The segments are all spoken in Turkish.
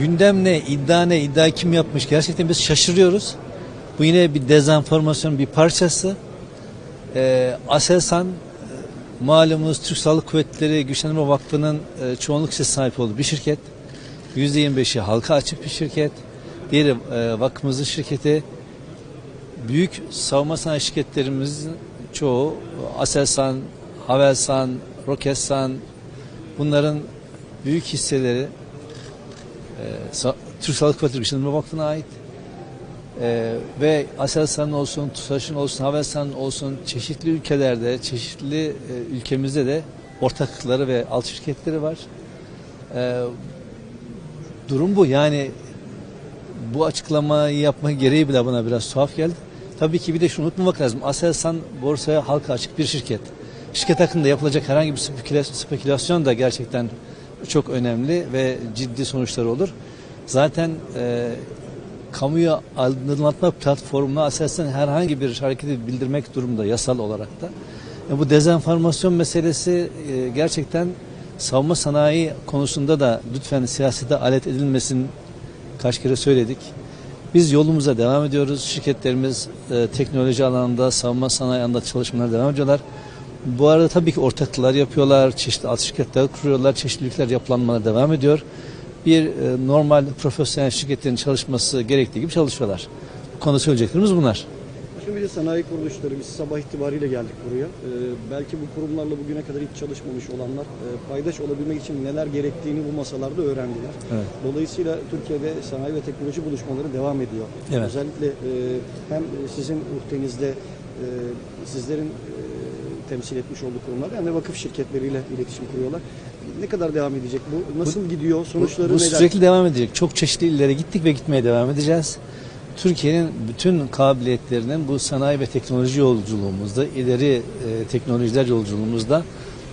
gündem ne, iddia ne, iddia kim yapmış gerçekten biz şaşırıyoruz. Bu yine bir dezenformasyon bir parçası. Ee, Aselsan e, malumunuz Türk Sağlık Kuvvetleri Güçlendirme Vakfı'nın e, çoğunluk hissesi sahip olduğu bir şirket. %25'i halka açık bir şirket. Diğeri e, vakfımızın şirketi. Büyük savunma sanayi şirketlerimizin çoğu Aselsan, Havelsan, Roketsan bunların büyük hisseleri Sa- Türk Sağlık Güçlendirme Vakfı'na ait. E, ve Aselsan olsun, TUSAŞ'ın olsun, Havelsan olsun çeşitli ülkelerde, çeşitli e, ülkemizde de ortaklıkları ve alt şirketleri var. E, durum bu. Yani bu açıklamayı yapma gereği bile bana biraz tuhaf geldi. Tabii ki bir de şunu unutmamak lazım. Aselsan borsaya halka açık bir şirket. Şirket hakkında yapılacak herhangi bir spekülasyon da gerçekten çok önemli ve ciddi sonuçları olur. Zaten e, kamuya aydınlatma platformuna Aselsan herhangi bir hareketi bildirmek durumunda yasal olarak da. E, bu dezenformasyon meselesi e, gerçekten savunma sanayi konusunda da lütfen siyasete alet edilmesin kaç kere söyledik. Biz yolumuza devam ediyoruz. Şirketlerimiz e, teknoloji alanında, savunma sanayi alanında çalışmalara devam ediyorlar. Bu arada tabii ki ortaklıklar yapıyorlar, çeşitli alt şirketler kuruyorlar, çeşitli ülkeler yapılanmalara devam ediyor. Bir e, normal profesyonel şirketlerin çalışması gerektiği gibi çalışıyorlar. Bu konuda söyleyeceklerimiz bunlar. Şimdi bir de sanayi kuruluşları, biz sabah itibariyle geldik buraya. Ee, belki bu kurumlarla bugüne kadar hiç çalışmamış olanlar e, paydaş olabilmek için neler gerektiğini bu masalarda öğrendiler. Evet. Dolayısıyla Türkiye'de sanayi ve teknoloji buluşmaları devam ediyor. Evet. Özellikle e, hem sizin uhdenizde e, sizlerin e, temsil etmiş olduğu kurumlar hem de vakıf şirketleriyle iletişim kuruyorlar. Ne kadar devam edecek bu? Nasıl gidiyor? Sonuçları bu, bu neler? sürekli devam edecek. Çok çeşitli illere gittik ve gitmeye devam edeceğiz. Türkiye'nin bütün kabiliyetlerinin bu sanayi ve teknoloji yolculuğumuzda, ileri e, teknolojiler yolculuğumuzda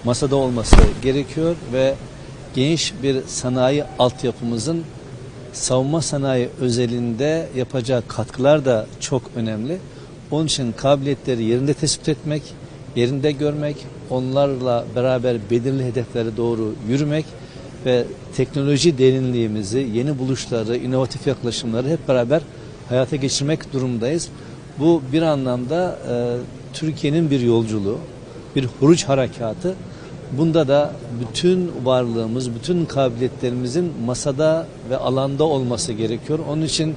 masada olması gerekiyor ve geniş bir sanayi altyapımızın savunma sanayi özelinde yapacağı katkılar da çok önemli. Onun için kabiliyetleri yerinde tespit etmek, yerinde görmek, onlarla beraber belirli hedeflere doğru yürümek ve teknoloji derinliğimizi, yeni buluşları, inovatif yaklaşımları hep beraber hayata geçirmek durumdayız. Bu bir anlamda e, Türkiye'nin bir yolculuğu, bir huruç harekatı. Bunda da bütün varlığımız, bütün kabiliyetlerimizin masada ve alanda olması gerekiyor. Onun için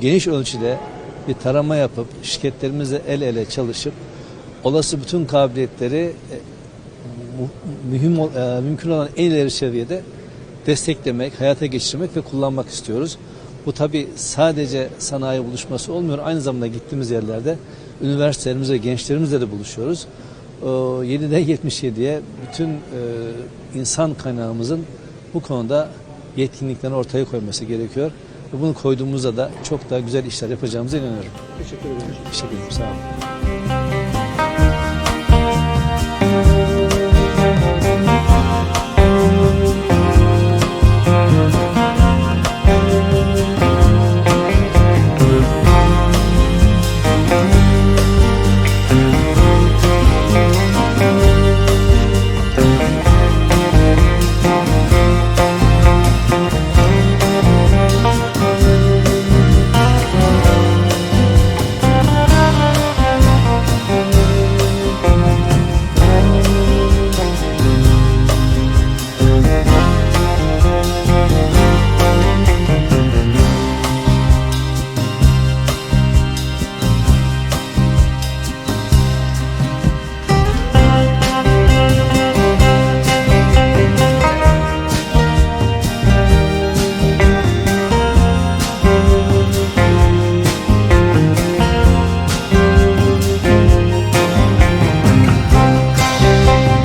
geniş ölçüde bir tarama yapıp şirketlerimizle el ele çalışıp olası bütün kabiliyetleri e, mühim e, mümkün olan en ileri seviyede desteklemek, hayata geçirmek ve kullanmak istiyoruz. Bu tabi sadece sanayi buluşması olmuyor. Aynı zamanda gittiğimiz yerlerde üniversitelerimizle, gençlerimizle de buluşuyoruz. Ee, 7'den 77'ye bütün e, insan kaynağımızın bu konuda yetkinliklerini ortaya koyması gerekiyor. Ve bunu koyduğumuzda da çok daha güzel işler yapacağımıza inanıyorum. Teşekkür ederim. Teşekkür ederim. Sağ olun.